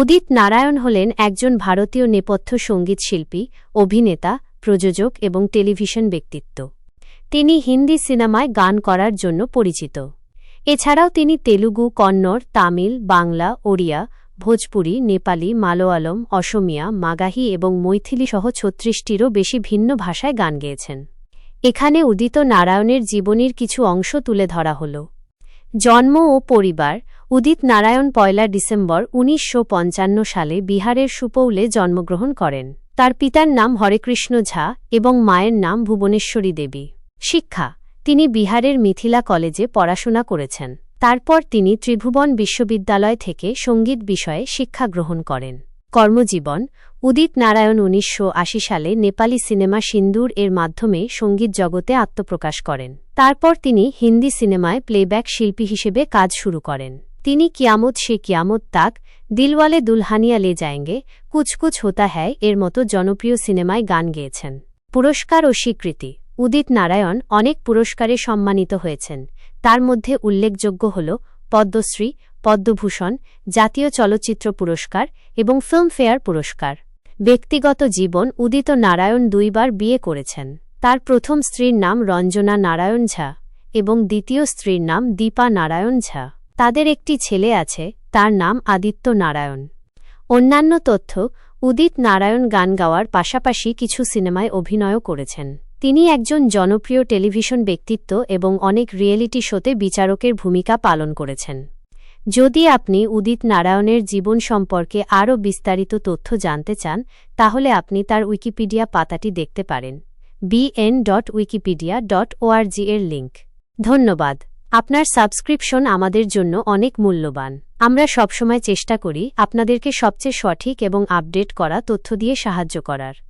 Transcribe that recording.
উদিত নারায়ণ হলেন একজন ভারতীয় নেপথ্য সংগীত শিল্পী, অভিনেতা, প্রযোজক এবং টেলিভিশন ব্যক্তিত্ব। তিনি হিন্দি সিনেমায় গান করার জন্য পরিচিত। এছাড়াও তিনি তেলুগু, কন্নড়, তামিল, বাংলা, ওড়িয়া, ভোজপুরি, নেপালি, মালয়ালম, অসমিয়া, মাগাহি এবং মৈথিলি সহ ছত্রিশটিরও বেশি ভিন্ন ভাষায় গান গেয়েছেন। এখানে উদিত নারায়ণের জীবনীর কিছু অংশ তুলে ধরা হল। জন্ম ও পরিবার, উদিত নারায়ণ পয়লা ডিসেম্বর উনিশশো পঞ্চান্ন সালে বিহারের সুপৌলে জন্মগ্রহণ করেন। তার পিতার নাম হরেকৃষ্ণ ঝা এবং মায়ের নাম ভুবনেশ্বরী দেবী। শিক্ষা, তিনি বিহারের মিথিলা কলেজে পড়াশোনা করেছেন। তারপর তিনি ত্রিভুবন বিশ্ববিদ্যালয় থেকে সংগীত বিষয়ে শিক্ষা গ্রহণ করেন। কর্মজীবন, উদিত নারায়ণ উনিশশো আশি সালে নেপালি সিনেমা সিন্দুর এর মাধ্যমে সংগীত জগতে আত্মপ্রকাশ করেন। তারপর তিনি হিন্দি সিনেমায় প্লেব্যাক শিল্পী হিসেবে কাজ শুরু করেন। তিনি কিয়ামত সে কিয়ামত তাক, দিলওয়ালে দুলহানিয়া লে যায়েঙ্গে কুছ হোতা হ্যায় এর মতো জনপ্রিয় সিনেমায় গান গেয়েছেন। পুরস্কার ও স্বীকৃতি, উদিত নারায়ণ অনেক পুরস্কারে সম্মানিত হয়েছেন। তার মধ্যে উল্লেখযোগ্য হল পদ্মশ্রী, পদ্মভূষণ, জাতীয় চলচ্চিত্র পুরস্কার এবং ফিল্মফেয়ার পুরস্কার। ব্যক্তিগত জীবন উদিত নারায়ণ দুইবার বিয়ে করেছেন। তার প্রথম স্ত্রীর নাম রঞ্জনা নারায়ণ ঝা এবং দ্বিতীয় স্ত্রীর নাম দীপা নারায়ণ ঝা। তাদের একটি ছেলে আছে, তার নাম আদিত্য নারায়ণ। অন্যান্য তথ্য, উদিত নারায়ণ গান গাওয়ার পাশাপাশি কিছু সিনেমায় অভিনয়ও করেছেন। তিনি একজন জনপ্রিয় টেলিভিশন ব্যক্তিত্ব এবং অনেক রিয়েলিটি শোতে বিচারকের ভূমিকা পালন করেছেন। যদি আপনি উদিত নারায়ণের জীবন সম্পর্কে আরও বিস্তারিত তথ্য জানতে চান, তাহলে আপনি তার উইকিপিডিয়া পাতাটি দেখতে পারেন। BN dot Wikipedia dot ORG এর লিঙ্ক ধন্যবাদ। আপনার সাবস্ক্রিপশন আমাদের জন্য অনেক মূল্যবান। আমরা সবসময় চেষ্টা করি আপনাদেরকে সবচেয়ে সঠিক এবং আপডেট করা তথ্য দিয়ে সাহায্য করার।